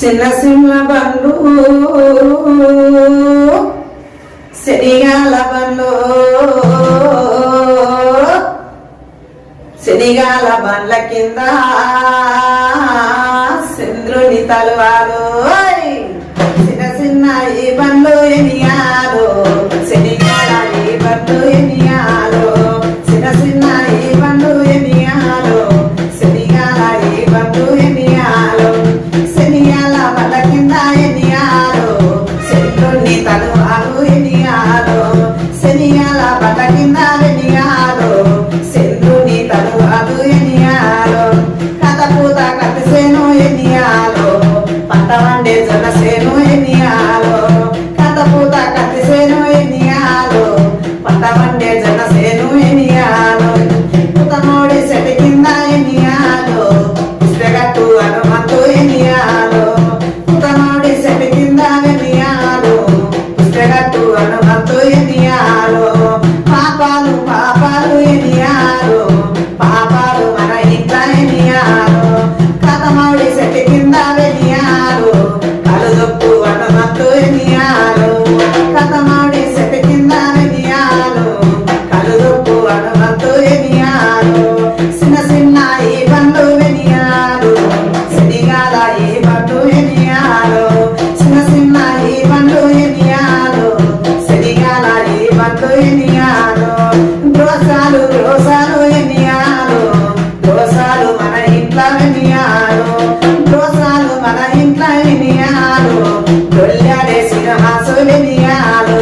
చిన్న సిమ్ల బండ్లు శనిగాల బండ్లు శనిగాల బండ్ల కింద చంద్రుని తలువాలు శనియాల బండ్ల కింద ఎనియాలు చంద్రుని తరువాదు ఎనియాలు. కథ పూత కథసేను ఎనియాలు. పంట వండే జనసేను ఎనియాలు. కథ పూత కథసేను ఎనియాలు. పంట వండే జనసేను ఎనియాలు. కుతమోడి సెటి కింద ఎనియాలు. ఇష్టగట్టు హనుమంతు ఎనియాలు. కుతమోడి సెటి కింద ఎనియాలు పుస్తగట్టు హనుమంతు ఎనియాలు పాపాలు పాపాలు ఎనియాలు పాపాలు మన ఇంట ఎనియాలు కథమౌడి సెటి కింద వెనియాలు కలుదొప్పు హనుమంతు ఎనియాలు కథమౌడి సెటి కింద వెనియాలు కలుదొప్పు హనుమంతు ఎనియాలు చిన్న చిన్న ఈ బండ్లు వెనియాలు శనిగాల ఈ దోసాలు ఎన్నియాలు? దోసాలు మన ఇంట్లో ఎనియాలు దోసాలు మన ఇంట్లో ఎనియాలు దొల్లాడే సినహాసు ఎనియాలు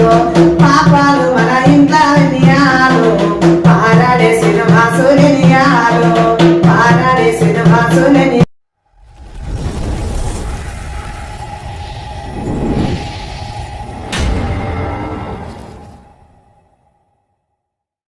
పాపాలు మన ఇంట్లో